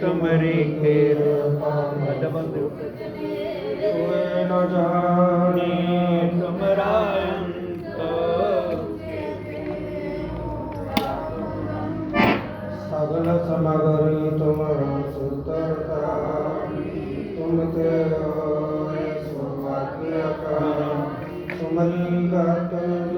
ਤੁਮਰੀ ਖੇਰ ਅਦਬੰਦ ਹੋਏ ਨ ਜਾਣੀ ਤੁਮਰਾ ਸਗਲ ਸਮਗਰੀ ਤੁਮਰਾ ਸੁਤਰਤਾ ਤੁਮ ਤੇ ਹੋਏ ਸੁਭਾਗਿਆ ਕਾ ਤੁਮਰੀ ਗਤਨ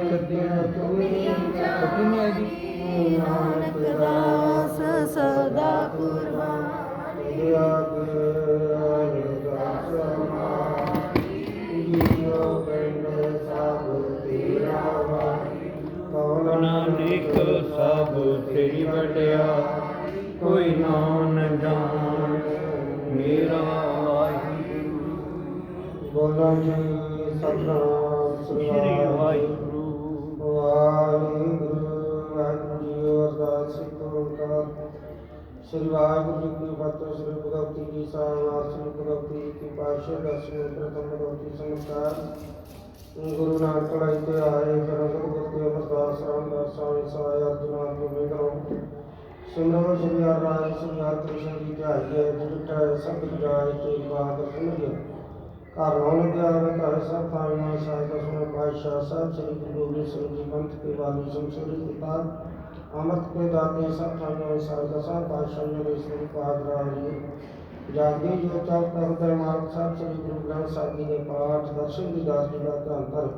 ਨਾਨਕ ਸਭ ਤੇਰੀ ਵਟਿਆ ਕੋਈ ਨਾਮ ਜਾਣ ਮੇਰਾ ਵਾਹਿਗੁਰੂ। ਬੋਲੋ ਜੀ ਸਤਨਾਮ ਸ੍ਰੀ ਵਾਹਿਗੁਰੂ। ਵਾਹਿਗੁਰੂ ਵਾਹਿਗੁਰੂ ਅਰਦਾਸ ਕਰੋ ਸ੍ਰੀ ਵਾਹਿਗੁਰੂ ਜੀ ਕੀ ਫਤਿਹ ਸ੍ਰੀ ਭਗਵਤੀ ਜੀ ਸਾਹਿਬ ਸ੍ਰੀ ਭਗਵਤੀ ਕੀ ਪਾਸ਼ਾ ਦਸਵੇਂ ਪ੍ਰਥਮ ਭਗਵਤੀ ਸੰਸਕਾਰ ਗੁਰੂ ਨਾਨਕ ਪੜਾਈ ਤੇ ਆਏ ਕਰਮ ਗੁਰੂ ਕੇ ਅਵਤਾਰ ਸ੍ਰਾਮ ਦਰਸਾਂ ਇਸਾਇਆ ਅਰਜੁਨਾ ਗੁਰੂ ਕਰੋ ਸੁਨੋ ਸ਼੍ਰੀ ਰਾਮ ਸੁਨਾਰ ਕ੍ਰਿਸ਼ਨ ਜੀ ਧਿਆਈ ਹੈ ਜਿਤਟਾ ਸਭ ਜਾਏ ਤੇ ਬਾਤ ਸੁਣੀਏ। ਘਰ ਰੌਣ ਗਿਆ ਵੇ ਘਰ ਸਭ ਪਾਵਨਾ ਸਾਹਿਬ ਸੁਣੋ ਪਾਤਸ਼ਾਹ ਸਾਹਿਬ, ਸ੍ਰੀ ਗੁਰੂ ਗੋਬਿੰਦ ਸਿੰਘ ਜੀ, ਪੰਥ ਕੇ ਵਾਲੀ ਸੰਸਰੀ ਕਿਤਾਬ ਅਮਰਤ ਕੇ ਦਾਤੇ ਸਭ ਪਾਵਨਾ ਸਾਹਿਬ ਸਾਹਿਬ ਪਾਤਸ਼ਾਹ ਜੀ ਦੇ ਸ੍ਰੀ ਪਾਦ ਰਾਮ ਜੀ ਜਾਗੀ ਜੋ ਚੌਕ ਕਰਦੇ ਮਾਰਗ ਸਾਹਿਬ ਸ੍ਰੀ ਗੁਰੂ ਗ੍ਰੰਥ ਸਾਹਿਬ ਜੀ ਦੇ ਪਾਠ, ਦਰਸ਼ਨ ਦੀ ਦਾਸ ਜੀ ਦਾ ਧੰਨ ਧੰਨ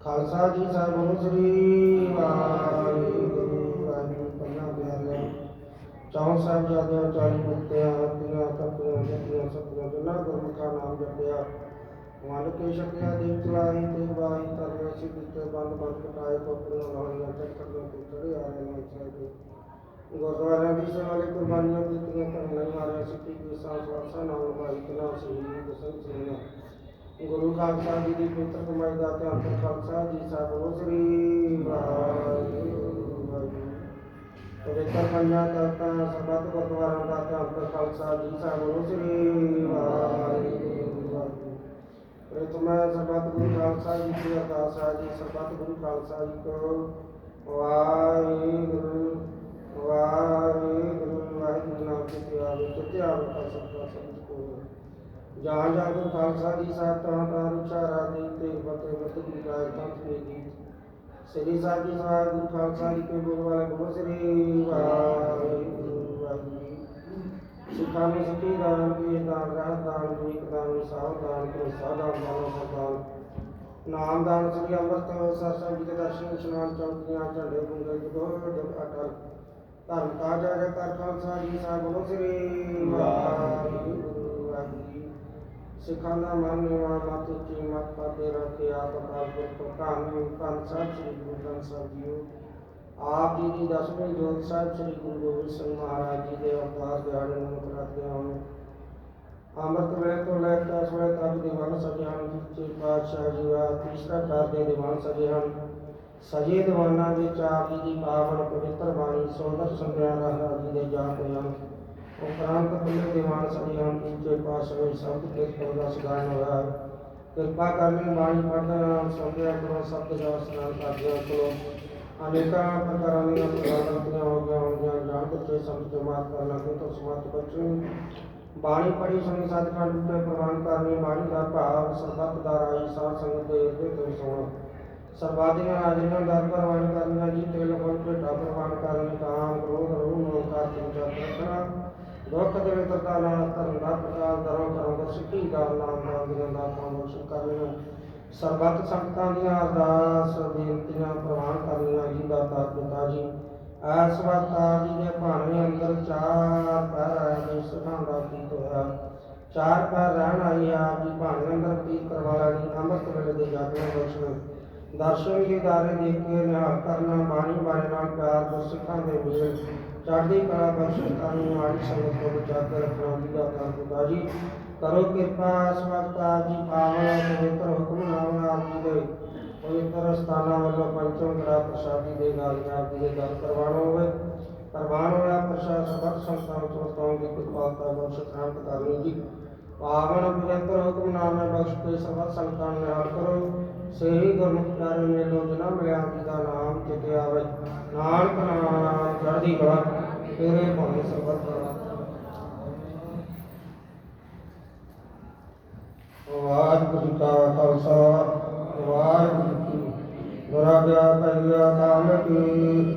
ਖਾਲਸਾ ਜੀ ਸਾਹਿਬ ਗੁਰੂ ਸ੍ਰੀ ਵਾਹਿਗੁਰੂ। ਵਾਹਿਗੁਰੂ ਪੰਨਾ ਬਿਆਲੇ ਚੌਂ ਸਾਹਿਬ ਜਾਦਿਆਂ ਚਾਲੀ ਮੁਕਤਿਆਂ ਹੱਤੀਆਂ ਤਪੀਆਂ ਜਪੀਆਂ ਸਤਿਆਂ ਜਿਨ੍ਹਾਂ ਗੁਰਮੁਖਾਂ ਨਾਮ ਜਪਿਆ। ਮਨ ਕੇ ਸ਼ਕਿਆ ਦੇਵ ਚਲਾਈ ਤੇ ਬਾਈ ਤਰਨੇ ਸਿੱਧ ਤੇ ਬੰਦ ਬੰਦ ਕਟਾਏ ਕੋਪੜੀਆਂ ਲਾਉਣੀਆਂ ਚੱਕਰ ਦੇ ਪੁੱਤਰੇ ਆ ਰਹੇ ਨੇ ਚਾਹੇ ਗੁਰਦੁਆਰਾ ਦੀ ਸੇਵਾ ਕੁਰਬਾਨੀਆਂ ਦਿੱਤੀਆਂ ਕਰਨ ਲਈ ਮਾਰਿਆ ਸਿੱਧੀ ਕੀ ਸਾਸ ਵਾਸਾ ਨਾਮ ਭਾਈ ਕਲਾ ਸ਼ਹੀਦ ਸਿੰਘ ਸਿੰਘ ਗੁਰੂ ਖਾਲਸਾ ਜੀ ਦੀ ਪਵਿੱਤਰ ਕਮਾਈ ਦਾ ਧਿਆਨ ਤੇ ਖਾਲਸਾ ਜੀ ਸਾਹਿਬ ਸ੍ਰੀ ਵਾਹਿਗੁਰੂ। ਪਵਿੱਤਰ ਪੰਜਾਂ ਤਖਤਾਂ ਸਰਬੱਤ ਗੁਰਦੁਆਰਾਂ ਦਾ ਧਿਆਨ ਤੇ ਖਾਲਸਾ ਜੀ ਸਾਹਿਬ ਸ੍ਰੀ ਵਾਹਿਗੁਰੂ। ਵਾਹਿਗੁਰੂ ਸਰਬੱਤ ਗੁਰੂ ਖਾਲਸਾ ਜੀ ਦੀ ਅਰਦਾਸ ਹੈ ਜੀ ਸਰਬੱਤ ਗੁਰੂ ਖਾਲਸਾ ਜੀ ਕੋ ਵਾਹਿਗੁਰੂ। ਵਾਹਿਗੁਰੂ ਵਾਹਿਗੁਰੂ ਨਾਮ ਤੇ ਪਿਆਰ ਵਿੱਚ ਧਿਆਨ ਕਰ ਸਕਦਾ ਸਭ ਕੋ ਜਹਾਂ ਜਹਾਂ ਗੁਰੂ ਖਾਲਸਾ ਜੀ ਸਾਹਿਬ ਤਾਂ ਤਾਂ ਉਚਾਰਾ ਦੀ ਤੇ ਫਤਿਹ ਫਤਿਹ ਦੀ ਗਾਇ ਪੰਥ ਦੇ ਗੀਤ ਸ੍ਰੀ ਸਾਹਿਬ ਜੀ ਸਾਹਿਬ ਗੁਰੂ ਖਾਲਸਾ ਜੀ ਕੇ ਬੋਲ ਵਾਲੇ ਬੋਲ ਸ੍ਰੀ ਵਾਹਿਗੁਰੂ ਵਾਹਿਗੁਰੂ ਸਿੱਖਾਂ ਨੇ ਸਿੱਖੀ ਦਾਨ ਕੀ ਦਾਨ ਰਹਿਤ ਦਾਨ ਗੁਰਿਕ ਦਾਨ ਸਾਹ ਦਾਨ ਤੇ ਸਾਧਾ ਦਾਨ ਸਦਾਨ ਨਾਮ ਦਾਨ ਸ੍ਰੀ ਅੰਮ੍ਰਿਤ ਸਾਹਿਬ ਦੇ ਦਰਸ਼ਨ, ਇਸ਼ਨਾਨ, ਚੌਕੀਆਂ, ਝੰਡੇ ਗੁੰਗੇ ਜਗੋ ਅਟਲ ਧਰਮ ਕਾਜ ਜੈ ਕਰ ਖਾਲਸਾ ਜੀ ਸਾਹਿਬ ਬੋਲੋ ਸ੍ਰੀ ਵਾਹਿਗੁਰੂ। ਸਿੱਖਾਂ ਦਾ ਮਨ ਨਿਵਾ ਮਤ ਉੱਚੀ, ਮਤ ਪਾਤੇ ਰੱਖੇ, ਆਪ ਅਕਾਲ ਪੁਰਖ ਧੰਨ ਧੰਨ ਸਾਹਿਬ ਸ੍ਰੀ ਗੁਰੂ ਗ੍ਰੰਥ ਸਾਹਿਬ ਜੀਓ। ਆਪ ਜੀ ਦੀ ਦਸਵੇਂ ਜੋਤ ਸਾਹਿਬ ਸ੍ਰੀ ਗੁਰੂ ਗੋਬਿੰਦ ਸਿੰਘ ਮਹਾਰਾਜ ਜੀ ਦੇ ਅਵਤਾਰ ਦਿਹਾੜੇ ਨੂੰ ਕਰਾਤੇ ਹਨ ਅੰਮ੍ਰਿਤ ਵੇਲੇ ਤੋਂ ਲੈ ਕੇ ਇਸ ਤੱਕ ਦੀਵਾਨ ਸਜੇ ਹਨ। ਜਿੱਥੇ ਪਾਤਸ਼ਾਹ ਜੀ ਦਾ ਤੀਸਰਾ ਕਾਰ ਦੇ ਦੀਵਾਨ ਸਜੇ ਹਨ। ਸਜੇ ਦੀਵਾਨਾਂ ਵਿੱਚ ਆਪ ਦੀ ਪਾਵਨ ਪਵਿੱਤਰ ਬਾਣੀ ਸੋਦਰ ਸੰਗਿਆ ਰਾਜਾ ਜੀ ਦੇ ਜਾਪ ਹੋਏ ਉਪਰੰਤ ਪੁੱਲੇ ਦੀਵਾਨ ਸਜੇ ਉੱਚੇ ਪਾਤਸ਼ਾਹ ਵਿੱਚ ਸਭ ਕੇ ਦਾ ਸਗਾਨ ਹੋਇਆ। ਕਿਰਪਾ ਕਰਨੀ ਬਾਣੀ ਪੜ੍ਹਨਾ ਸੰਗਿਆ ਕਰੋ, ਸਤਿ ਜਪ ਸਨਾਨ ਕਰਦਿਆਂ ਕੋਲੋਂ ਅਨੇਕਾਂ ਪ੍ਰਕਾਰਾਂ ਦੀਆਂ ਪ੍ਰਗਟੀਆਂ ਹੋ ਗਈਆਂ ਹੋਣਗੀਆਂ ਜਾਣ ਕੇ ਸਮਝ ਮਾਤ ਕਰਨਾ ਕਿ ਤੋਂ ਸਮਤ ਬਚਨ ਬਾਣੀ ਪੜੀ ਸੁਣੀ ਸਤਿਖੰਡ ਤੇ ਪ੍ਰਵਾਨ ਕਰਨੀ ਬਾਣੀ ਦਾ ਭਾਵ, ਸਰਬੱਤ ਦਾ ਰਾਈ, ਸਾਧ ਸੰਗਤ ਦੇ ਹਿਰਦੇ ਤੋਂ ਸੋਣਾ। ਸਰਬਾਦੀਆਂ ਹਾਜ਼ਰੀਆਂ ਦਰ ਪ੍ਰਵਾਨ ਕਰਨੀਆਂ ਜੀ ਤੇ ਲੋਕਾਂ ਨੂੰ ਭੇਟਾ ਪ੍ਰਵਾਨ ਕਰਨੀ, ਕਾਮ, ਕ੍ਰੋਧ, ਰੂਹ ਨੂੰ ਕਾਰ ਚਿੰਤਾ ਰੱਖਣਾ ਦੁੱਖ ਦੇ ਵਿਤਰਤਾ ਨਾਲ ਧਰਮ ਦਾ ਪ੍ਰਚਾਰ ਕਰੋ ਕਰੋ ਦਾ ਸਿੱਖੀ ਦਾ ਨਾਮ ਦਾ ਗਿਰਨ ਦਾ ਕੰਮ ਬਖਸ਼ ਕਰ ਲੈਣਾ ਸਰਬੱਤ ਸੰਗਤਾਂ ਦੀਆਂ ਅਰਦਾਸ, ਬੇਨਤੀਆਂ ਪ੍ਰਵਾਨ ਕਰਨੀਆਂ ਜੀ ਦਾ ਪਿਤਾ ਜੀ। ਐਸ ਵਕਤ ਆਪ ਜੀ ਦੇ ਭਾਣੇ ਅੰਦਰ ਚਾਰ ਪੈਰ ਆਇਆ ਦੇ ਸੁਖਾਂ ਦਾ ਕੀਤ ਹੋਇਆ। ਚਾਰ ਪੈਰ ਰਹਿਣ ਆਈ ਆਪ ਜੀ, ਭਾਣੇ ਅੰਦਰ ਪੀਤ ਕਰਵਾਲਾ ਜੀ ਅੰਮ੍ਰਿਤ ਵੇਲੇ ਦੇ ਜਾਗਣਾ ਬਖਸ਼ਣ ਦਰਸ਼ਨ ਦੇ ਦਾਰੇ ਦੇਖ ਕੇ ਨਿਹਾਲ ਕਰਨਾ ਬਾਣੀ ਬਾਣੇ ਨਾਲ ਪਿਆਰ ਗੁਰ ਸਿੱਖਾਂ ਦੇ ਮੇਲ ਚੜ੍ਹਦੀ ਕਲਾ ਬਖਸ਼ਿਸ਼ ਕਰਨੀ ਵਾਲੀ ਸੰਗਤ ਨੂੰ ਬਚਾ ਕੇ ਰੱਖਣਾ ਜੀ ਦਾ ਕਰਦਾ ਜੀ। ਕਰੋ ਕਿਰਪਾ ਇਸ ਵਕਤ ਆਪ ਜੀ ਪਾਵਨ, ਪਵਿੱਤਰ ਹੁਕਮ ਨਾਮ ਆਪ ਜੀ ਦੇ। ਪਵਿੱਤਰ ਸਥਾਨਾਂ ਵੱਲੋਂ ਪੰਚਮ ਗ੍ਰਹ ਪ੍ਰਸਾਦੀ ਦੇ ਨਾਲ ਆਪ ਜੀ ਦੇ ਦਰ ਪ੍ਰਵਾਨ ਹੋਵੇ। ਪ੍ਰਵਾਨ ਹੋਇਆ ਪ੍ਰਸਾਦ ਸਬਤ ਸੰਤਾਂ ਤੋਂ ਤੋਂ ਦੀ ਕਿਰਪਾਲਤਾ ਬਖਸ਼ ਪ੍ਰਾਪਤ ਕਰਨੀ ਜੀ। ਪਾਵਨ, ਪਵਿੱਤਰ ਹੁਕਮ ਨਾਮ ਹੈ ਬਖਸ਼ ਕੇ ਸਬਤ ਸੰਤਾਂ ਨੂੰ ਯਾਦ ਕਰੋ। ਸ੍ਰੀ ਗੁਰਮੁਖਾਰ ਨੇ ਲੋਚਨਾ ਮਿਲਿਆ ਦਾ ਨਾਮ ਚਿਤੇ ਆਵੇ ਨਾਨਕ ਨਾਮ ਚੜ੍ਹਦੀ ਕਲਾ ਤੇਰੇ ਭਾਵੇਂ ਸਰਬਤ ਵਾਹਿਗੁਰੂ ਜੀ ਕਾ ਖਾਲਸਾ ਵਾਹਿਗੁਰੂ ਜੀ ਦੁਰਾ ਪਿਆ ਕਰਿਆ ਕਾਮ ਕੀ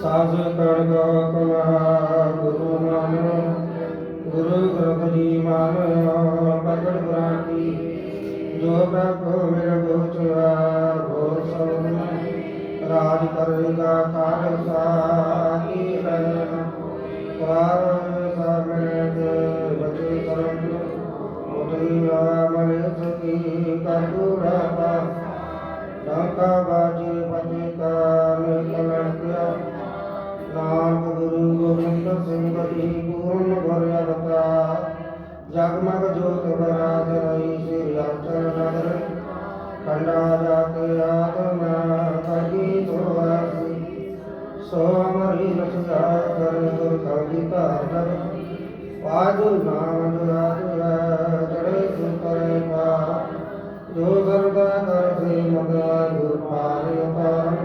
ਸਾਜ ਕਰਗ ਕਮਹਾ ਗੁਰੂ ਨਾਮ ਗੁਰੂ ਗ੍ਰੰਥ ਜੀ ਮਾਨ ਪ੍ਰਗਟ ਕਰਾਂ ਕੀ ਜੋ ਪ੍ਰਭ ਮੇਰੇ ਗੋਚਰਾ ਗੋਰ ਸਭ ਰਾਜ ਕਰੇਗਾ ਖਾਲਸਾ ਕੀ ਰਹਿਣਾ ਵਾਰ ਸਮੇਤ ਬਚੇ ਕਰਮ ਮੁਦਿਆ ਮਲੇ ਸਕੀ ਕਰੂਰਾ ਪਾ ਡਾਕਾ ਬਾਜੇ ਗੁਰ ਕਲਗੀ ਧਾਰ ਨਾਮ ਜੁਰਾ ਜੜੇ ਕਰੇ ਪਾ। ਜੋ ਸਰਦਾ ਕਰ ਸੇ ਮਗਵਾ ਗੁਰ ਪਾਰੇ ਉਤਾਰ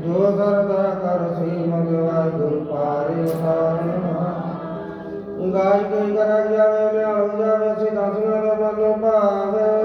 ਜੋ ਸਰਦਾ ਕਰ ਸੇ ਮਗਵਾ ਗੁਰ ਪਾਰੇ ਉਤਾਰ ਗਾਇ ਕੋਈ ਕਰ ਜਾਵੇ ਨਿਆਲ ਜਾਵੇ ਸੇ ਦਸਨਾ ਦੇ ਮਨੋ ਭਾਵੇ।